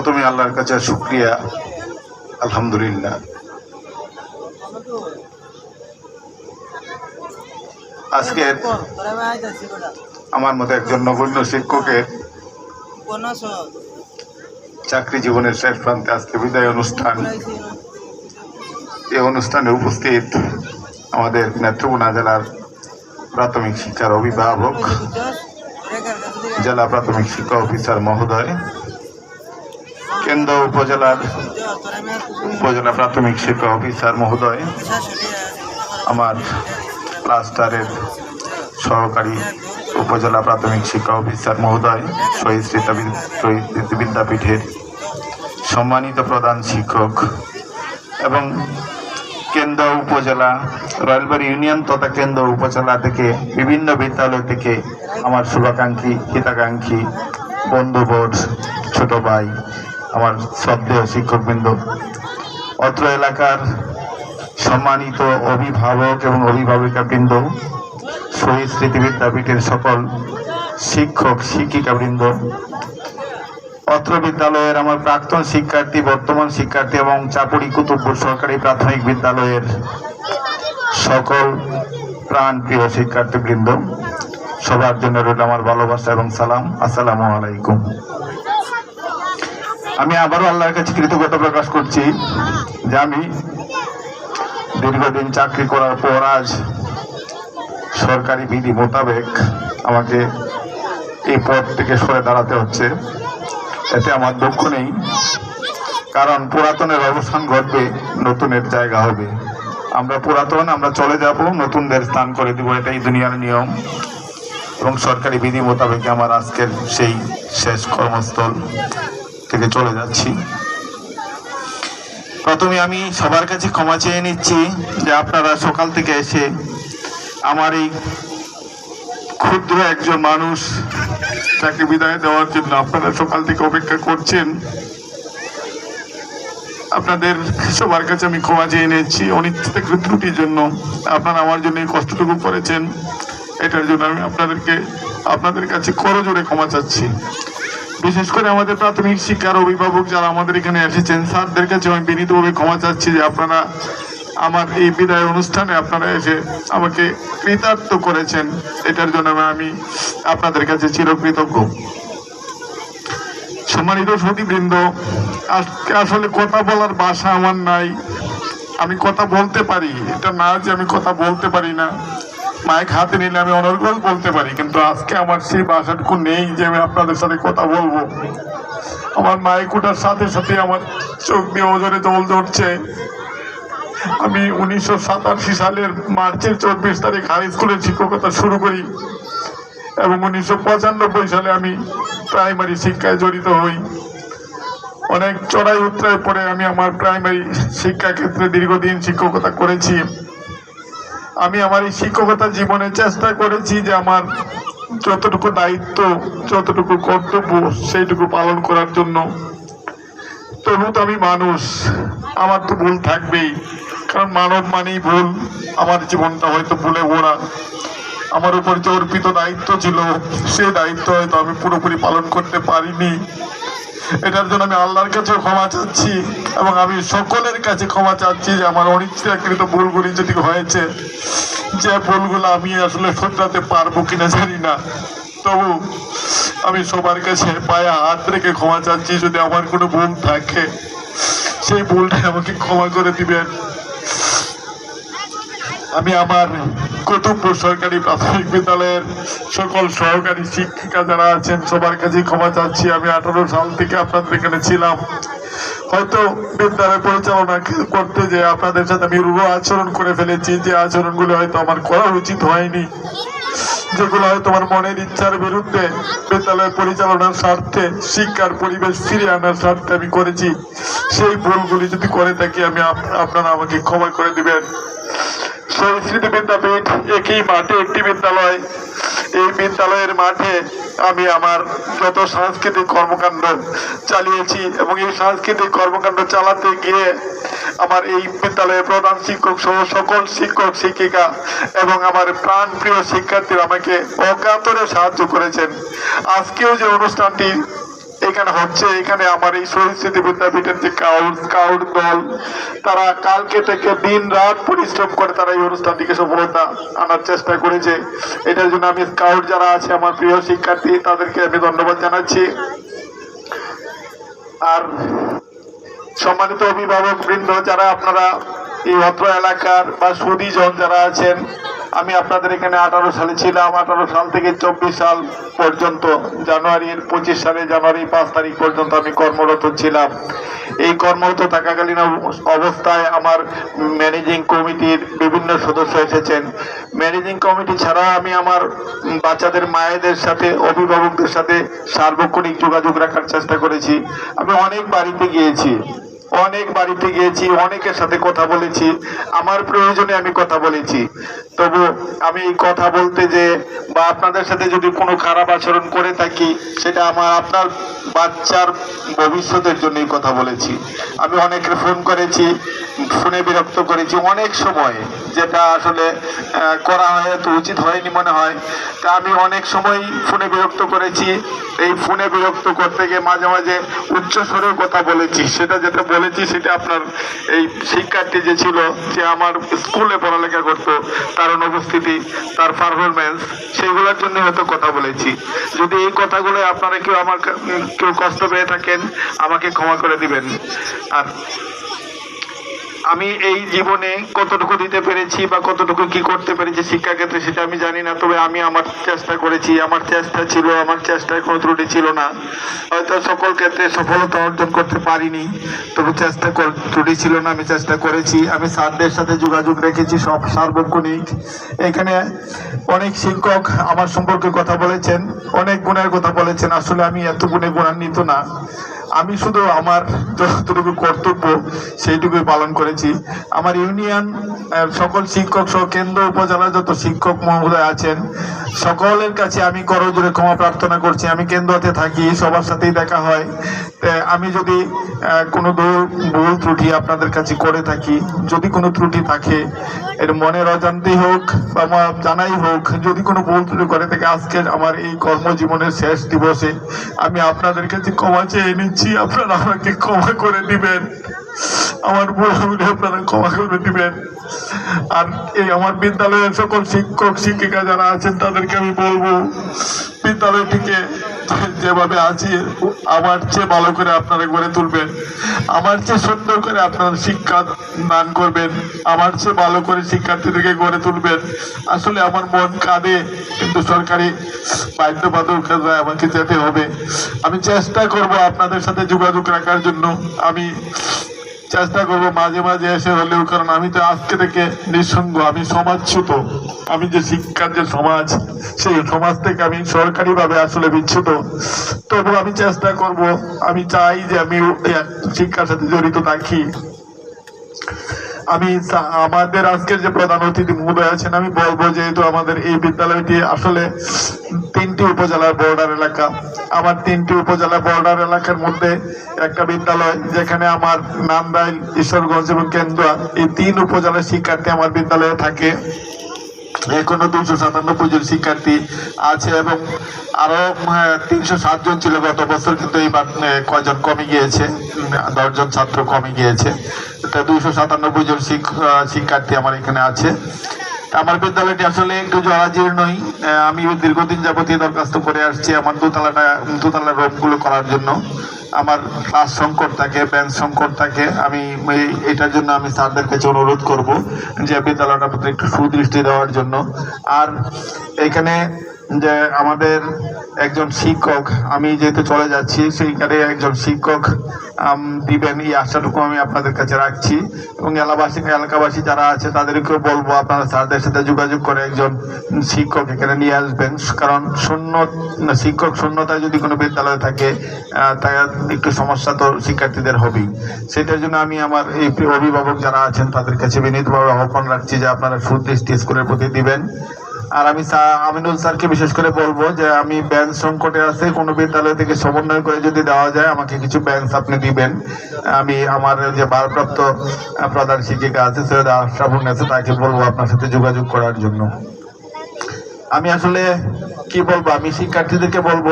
প্রথমে আল্লাহর কাছে শুক্রিয়া, আলহামদুলিল্লাহ। আজকের আমার মতো একজন নগণ্য শিক্ষকের চাকরি জীবনের শেষ প্রান্তে আজকে বিদায় অনুষ্ঠান। এই অনুষ্ঠানে উপস্থিত আমাদের নেত্রকোনা জেলার প্রাথমিক শিক্ষার অভিভাবক, জেলা প্রাথমিক শিক্ষা অফিসার মহোদয় কেন্দ্র উপজেলার উপজেলা প্রাথমিক শিক্ষা অফিসার মহোদয়, আমার ক্লাস্টারের সহকারী উপজেলা প্রাথমিক শিক্ষা অফিসার মহোদয়, শহীদ স্মৃতি বিদ্যাপীঠের সম্মানিত প্রধান শিক্ষক এবং কেন্দ্র উপজেলা রয়্যালবাড়ি ইউনিয়ন তথা কেন্দ্র উপজেলা থেকে বিভিন্ন বিদ্যালয় থেকে আমার শুভাকাঙ্ক্ষী, হিতাকাঙ্ক্ষী বন্ধুবোধ ছোট ভাই আমার শ্রদ্ধেয় শিক্ষকবৃন্দ, অত্র এলাকার সম্মানিত অভিভাবক এবং অভিভাবিকাবৃন্দ, শহীদ স্মৃতি বিদ্যাপীঠের সকল শিক্ষক, শিক্ষিকাবৃন্দ, অত্র বিদ্যালয়ের আমার প্রাক্তন শিক্ষার্থী, বর্তমান শিক্ষার্থী এবং চাপুরি কুতুবপুর সরকারি প্রাথমিক বিদ্যালয়ের সকল প্রাণ প্রিয় শিক্ষার্থীবৃন্দ, সবার জন্য রইল আমার ভালোবাসা এবং সালাম। আসসালামু আলাইকুম। আমি আবারও আল্লাহর কাছে কৃতজ্ঞতা প্রকাশ করছি যে আমি দীর্ঘদিন চাকরি করার পর আজ সরকারি বিধি মোতাবেক আমাকে এই পদ থেকে সরে দাঁড়াতে হচ্ছে। এতে আমার দুঃখ নেই, কারণ পুরাতনের অবস্থান ঘটবে, নতুনের জায়গা হবে। আমরা পুরাতন, আমরা চলে যাব, নতুনদের স্থান করে দিব, এটাই দুনিয়ার নিয়ম। এবং সরকারি বিধি মোতাবেক আমার আজকের সেই শেষ কর্মস্থল। থেকে চলে যাচ্ছি। প্রথমে আমি সবার কাছে ক্ষমা চেয়ে নিচ্ছি যে আপনারা সকাল থেকে এসে আমার এই ক্ষুদ্র একজন মানুষ তাকে বিদায় দেওয়ার জন্য আপনারা সকাল থেকে অপেক্ষা করছেন। আপনাদের সবার কাছে আমি ক্ষমা চেয়ে নিচ্ছি। অনিচ্ছিত ত্রুটির জন্য আপনারা আমার জন্য এই কষ্টটুকু করেছেন। এটার জন্য আমি আপনাদেরকে, আপনাদের কাছে করজোরে ক্ষমা চাচ্ছি। বিশেষ করে আমাদের প্রাথমিক শিক্ষার অভিভাবক যারা আমাদের এখানে এসেছেন, স্যারদের কাছে আমি বিনীতভাবে ক্ষমা চাচ্ছি যে আপনারা আমার এই বিদায় অনুষ্ঠানে আপনারা এসে আমাকে কৃতার্থ করেছেন। এটার জন্য আমি আপনাদের কাছে চিরকৃতজ্ঞ। সম্মানিত সতীবৃন্দ আসলে কথা বলার বাসা আমার নাই। আমি কথা বলতে পারি, এটা না যে আমি কথা বলতে পারি না। মাইক হাতে নিলে আমি অনর্গল বলতে পারি, কিন্তু আজকে আমার সেই ভাষাটুকু নেই যে আমি আপনাদের সাথে কথা বলব। আমার মাইক ওঠার সাথে সাথে আমার চোখ দিয়ে ওজনে জল ধরছে। আমি উনিশশো সাতাশি সালের মার্চের চব্বিশ তারিখ হাই স্কুলের শিক্ষকতা শুরু করি এবং উনিশশো পঁচানব্বই সালে আমি প্রাইমারি শিক্ষায় জড়িত হই। অনেক চড়াই উত্তরায় পরে আমি আমার প্রাইমারি শিক্ষা ক্ষেত্রে দীর্ঘদিন শিক্ষকতা করেছি। আমি আমার এই শিক্ষকতা জীবনে চেষ্টা করেছি যে আমার যতটুকু দায়িত্ব, যতটুকু কর্তব্য সেইটুকু পালন করার জন্য। তবু তো আমি মানুষ, আমার তো ভুল থাকবেই। কারণ মানব মানেই ভুল, আমার জীবনটা হয়তো ভুলে ওরা আমার উপর যে অর্পিত দায়িত্ব ছিল সেই দায়িত্ব হয়তো আমি পুরোপুরি পালন করতে পারিনি। এটার জন্য আমি আল্লাহর কাছে ক্ষমা চাচ্ছি এবং আমি সকলের কাছে ক্ষমা চাচ্ছি যে আমার অনিচ্ছাকৃত ভুলগুলি যদি হয়েছে, যে ভুলগুলো আমি আসলে শোধরাতে পারব কিনা জানি না। তবু আমি সবার কাছে পায়ে হাত রেখে ক্ষমা চাচ্ছি যদি আমার কোনো ভুল থাকে, সেই ভুলটা আমাকে ক্ষমা করে দিবেন। আমি আমার কুতুবপুর সরকারি প্রাথমিক বিদ্যালয়ের সকল সহকারী শিক্ষিকা যারা আছেন, সবার কাছে ক্ষমা চাচ্ছি। আমি আঠারো সাল থেকে আপনাদের এখানে ছিলাম। হয়তো বিদ্যালয় পরিচালনা করতে যে আপনাদের সাথে আমি রূঢ় আচরণ করে ফেলেছি, যে আচরণগুলো হয়তো আমার করা উচিত হয়নি, যেগুলো হয়তো আমার মনের ইচ্ছার বিরুদ্ধে বিদ্যালয় পরিচালনার স্বার্থে, শিক্ষার পরিবেশ ফিরে আনার স্বার্থে আমি করেছি। সেই ভুলগুলি যদি করে থাকি, আমি আপনারা আমাকে ক্ষমা করে দিবেন। সংস্কৃত বিদ্যাপীঠ একই মাঠে একটি বিদ্যালয়। এই বিদ্যালয়ের মাঠে আমি আমার যত সাংস্কৃতিক কর্মকাণ্ড চালিয়েছি এবং এই সাংস্কৃতিক কর্মকাণ্ড চালাতে গিয়ে আমার এই বিদ্যালয়ের প্রধান শিক্ষক সহ সকল শিক্ষক, শিক্ষিকা এবং আমার প্রাণ প্রিয় শিক্ষার্থীরা আমাকে অজ্ঞাতরে সাহায্য করেছেন। আজকেও যে অনুষ্ঠানটি এখানে হচ্ছে, এখানে আমার এই শহীদ স্মৃতি বিদ্যাপীঠের যে কাউট স্কাউট দল, তারা কালকে থেকে দিন রাত পরিশ্রম করে তারা এই অনুষ্ঠানটিকে সফলতা আনার চেষ্টা করেছে। এটার জন্য আমি স্কাউট যারা আছে, আমার প্রিয় শিক্ষার্থী, তাদেরকে আমি ধন্যবাদ জানাচ্ছি। আর সম্মানিত অভিভাবক বৃন্দ যারা আপনারা এই অত্র এলাকার বা সুদীজন যারা আছেন আমি আপনাদের এখানে আঠারো সালে ছিলাম, আঠারো সাল থেকে চব্বিশ সাল পর্যন্ত, জানুয়ারির পঁচিশ সালে জানুয়ারি পাঁচ তারিখ পর্যন্ত আমি কর্মরত ছিলাম। এই কর্মরত থাকাকালীন অব- অবস্থায় আমার ম্যানেজিং কমিটির বিভিন্ন সদস্য এসেছেন। ম্যানেজিং কমিটি ছাড়া আমি আমার বাচ্চাদের, মায়েদের সাথে, অভিভাবকদের সাথে সার্বক্ষণিক যোগাযোগ রাখার চেষ্টা করেছি। আমি অনেক বাড়িতে গিয়েছি। অনেক বাড়িতে গিয়েছি, অনেকের সাথে কথা বলেছি। আমার প্রয়োজনে আমি কথা বলেছি। তবু আমি কথা বলতে যে, বা আপনাদের সাথে যদি কোনো খারাপ আচরণ করে থাকি, সেটা আমার আপনার বাচ্চার ভবিষ্যতের জন্যই কথা বলেছি। আমি অনেকের ফোন করেছি, ফোনে বিরক্ত করেছি অনেক সময়, যেটা আসলে করা হয়তো উচিত হয়নি মনে হয়। তা আমি অনেক সময় ফোনে বিরক্ত করেছি। এই ফোনে বিরক্ত করতে গিয়ে মাঝে মাঝে উচ্চ স্বরেও কথা বলেছি। সেটা যেটা বলেছি সেটা আপনার এই শিক্ষার্থী যে ছিল যে আমার স্কুলে পড়ালেখা করতো, তার অনুপস্থিতি, তার পারফরমেন্স সেগুলোর জন্য হয়তো কথা বলেছি। যদি এই কথাগুলো আপনারা কেউ আমার কেউ কষ্ট পেয়ে থাকেন, আমাকে ক্ষমা করে দিবেন। আর আমি এই জীবনে কতটুকু দিতে পেরেছি বা কতটুকু কি করতে পেরেছি শিক্ষা ক্ষেত্রে সেটা আমি জানি না, তবে আমি আমার চেষ্টা করেছি, আমার চেষ্টা ছিল, আমার চেষ্টায় কোনো ত্রুটি ছিল না। হয়তো সকল ক্ষেত্রে সফলতা অর্জন করতে পারিনি, তবে চেষ্টা ত্রুটি ছিল না, আমি চেষ্টা করেছি। আমি স্যারদের সাথে যোগাযোগ রেখেছি, সব সার্বক্ষণিক। এখানে অনেক শিক্ষক আমার সম্পর্কে কথা বলেছেন, অনেক গুণের কথা বলেছেন, আসলে আমি এত গুণে গুণান্বিত না। আমি শুধু আমার যতটুকু কর্তব্য সেইটুকুই পালন করেছি। আমার ইউনিয়ন সকল শিক্ষক সহ কেন্দ্র, উপজেলা যত শিক্ষক মহোদয় আছেন, সকলের কাছে আমি করজোরে ক্ষমা প্রার্থনা করছি। আমি কেন্দ্রতে থাকি, সবার সাথেই দেখা হয়। আমি যদি কোনো ভুল ত্রুটি আপনাদের কাছে করে থাকি, যদি কোনো ত্রুটি থাকে, এর মনের অজান্তেই হোক বা জানাই হোক, যদি কোনো ভুল ত্রুটি করে থাকে, আজকের আমার এই কর্মজীবনের শেষ দিবসে আমি আপনাদের কাছে ক্ষমা চেয়ে নিচ্ছি। আপনারা আমাকে ক্ষমা করে দিবেন। আমার হলে আপনারা ক্ষমা করে দিবেন। আর এই আমার বিদ্যালয়ের সকল শিক্ষক, শিক্ষিকা যারা আছেন, তাদেরকে আমি বলব, বিদ্যালয়টিকে যেভাবে আছি, আমার চেয়ে ভালো করে আপনারা গড়ে তুলবেন। আমার চেয়ে সুন্দর করে আপনারা শিক্ষা দান করবেন। আমার চেয়ে ভালো করে শিক্ষার্থীদেরকে গড়ে তুলবেন। আসলে আমার মন কাঁদে, কিন্তু সরকারি বাধ্যবাধকতায় আমাকে যেতে হবে। আমি চেষ্টা করব আপনাদের সাথে যোগাযোগ রাখার জন্য। আমি চেষ্টা করব মাঝে মাঝে এসে হলেও, কারণ আমি তো আজকে থেকে নিঃসঙ্গ, আমি সমাজচ্যুত। আমি যে শিক্ষার যে সমাজ, সেই সমাজ থেকে আমি সরকারিভাবে আসলে বিচ্ছুত তবু আমি চেষ্টা করব, আমি চাই যে আমি শিক্ষার সাথে জড়িত থাকি। আমি আমাদের আজকের যে প্রধান অতিথি মহোদয় আছেন, আমি বলব যেহেতু আমাদের এই বিদ্যালয়টি আসলে তিনটি উপজেলার বর্ডার এলাকা। আমার তিনটি উপজেলা বর্ডার এলাকার মধ্যে একটা বিদ্যালয়, যেখানে আমার নান্দাইল ঈশ্বরগঞ্জ এবং কেন্দুয়া, এই তিন উপজেলার শিক্ষার্থী আমার বিদ্যালয়ে থাকে। এখনও দুইশো সাতানব্বই জন শিক্ষার্থী আছে এবং আরও তিনশো সাতজন জন ছিল গত বছর, কিন্তু এইবার কয়জন কমে গিয়েছে? দশজন ছাত্র কমে গিয়েছে। দুইশো সাতানব্বই জন শিক্ষার্থী আমার এখানে আছে। আমার বিদ্যালয়টি আসলে একটু জরাজীর্ণই আমি দীর্ঘদিন যাবতীয় দরখাস্ত করে আসছি আমার দোতলাটা, দোতলার রোপগুলো করার জন্য। আমার ক্লাস সংকট থাকে ব্যাংক সংকট থাকে। আমি এটার জন্য আমি স্যারদের কাছে অনুরোধ করব যে বিদ্যালয়টার প্রতি একটু সুদৃষ্টি দেওয়ার জন্য। আর এখানে যে আমাদের একজন শিক্ষক, আমি যেহেতু চলে যাচ্ছি, সেইখানে একজন শিক্ষক দিবেন এই আশাটুকু আমি আপনাদের কাছে রাখছি। এবং এলাকাবাসী এলাকাবাসী যারা আছে, তাদেরকেও বলব, আপনারা স্যারদের সাথে যোগাযোগ করে একজন শিক্ষক এখানে নিয়ে আসবেন। কারণ শূন্য, শিক্ষক শূন্যতায় যদি কোনো বিদ্যালয় থাকে তা একটু সমস্যা তো শিক্ষার্থীদের হবেই। সেটার জন্য আমি আমার এই অভিভাবক যারা আছেন, তাদের কাছে বিনীতভাবে আহ্বান রাখছি যে আপনারা সুদৃষ্টি স্কুলের প্রতি দিবেন। আর আমি আমিনুল স্যারকে বিশেষ করে বলব যে আমি বেঞ্চ সংকটে আছে, কোনো বিদ্যালয় থেকে সমন্বয় করে যদি দেওয়া যায়, আমাকে কিছু বেঞ্চ আপনি দিবেন। আমি আমার যে ভারপ্রাপ্ত প্রধান শিক্ষিকা আছে, সৈয়দ আশরাফুল আছে, তাকে বলব আপনার সাথে যোগাযোগ করার জন্য। আমি আসলে কি বলব, আমি শিক্ষার্থীদেরকে বলব,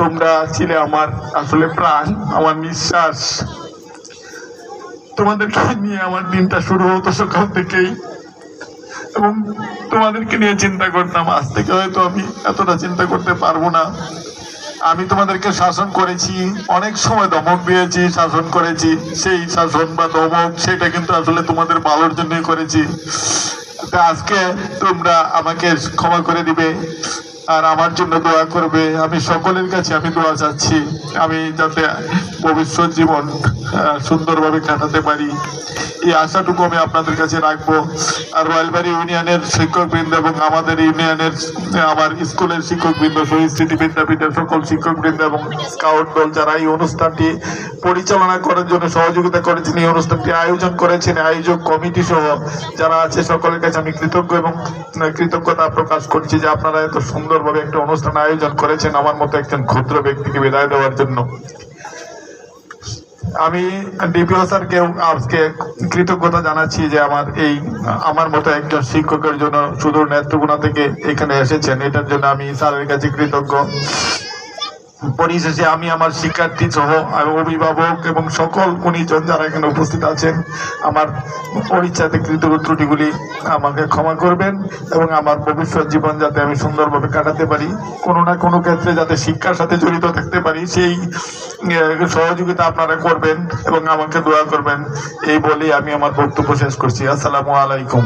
তোমরা ছিলে আমার আসলে প্রাণ, আমার নিঃশ্বাস। তোমাদেরকে নিয়ে আমার দিনটা শুরু হতো সকাল থেকেই। এবং তোমাদেরকে নিয়ে চিন্তা করতাম, আজ থেকে হয়তো আমি এতটা চিন্তা করতে পারব না। আমি তোমাদেরকে শাসন করেছি, অনেক সময় দমক দিয়েছি, শাসন করেছি। সেই শাসন বা দমক সেটা কিন্তু আসলে তোমাদের ভালোর জন্যই করেছি। আজকে তোমরা আমাকে ক্ষমা করে দিবে। আর আমার জন্য দোয়া করবে। আমি সকলের কাছে আমি দোয়া চাচ্ছি। আমি যাতে ভবিষ্যৎ জীবন সুন্দরভাবে কাটাতে পারি। এই আশাটুকু আমি আপনাদের কাছে রাখব। আর রয়্যালবাড়ি ইউনিয়নের শিক্ষকবৃন্দ এবং আমাদের ইউনিয়নের, আমার স্কুলের শিক্ষকবৃন্দ শহীদ স্মৃতি বিদ্যাপীঠের সকল শিক্ষকবৃন্দ এবং স্কাউট দল যারা এই অনুষ্ঠানটি পরিচালনা করার জন্য সহযোগিতা করেছেন, এই অনুষ্ঠানটি আয়োজন করেছেন, আয়োজক কমিটি সহ যারা আছে, সকলের কাছে আমি কৃতজ্ঞ এবং কৃতজ্ঞতা প্রকাশ করছি যে আপনারা এত সুন্দরভাবে একটা অনুষ্ঠান আয়োজন করেছেন আমার মতো একজন ক্ষুদ্র ব্যক্তিকে বিদায় দেওয়ার জন্য। আমি ডিপিও স্যারকে আজকে কৃতজ্ঞতা জানাচ্ছি যে আমার এই, আমার মতো একজন শিক্ষকের জন্য সুদূর নেত্রকোনা থেকে এখানে এসেছেন। এটার জন্য আমি স্যারের কাছে কৃতজ্ঞ। পরিশেষে আমি আমার শিক্ষার্থী সহ অভিভাবক এবং সকল গুণীজন যারা এখানে উপস্থিত আছেন, আমার পরিচ্ছাতে কৃত ত্রুটিগুলি আমাকে ক্ষমা করবেন এবং আমার ভবিষ্যৎ জীবন যাতে আমি সুন্দরভাবে কাটাতে পারি। কোনো না কোনো ক্ষেত্রে যাতে শিক্ষার সাথে জড়িত থাকতে পারি, সেই সহযোগিতা আপনারা করবেন এবং আমাকে দোয়া করবেন। এই বলেই আমি আমার বক্তব্য শেষ করছি। আসসালামু আলাইকুম।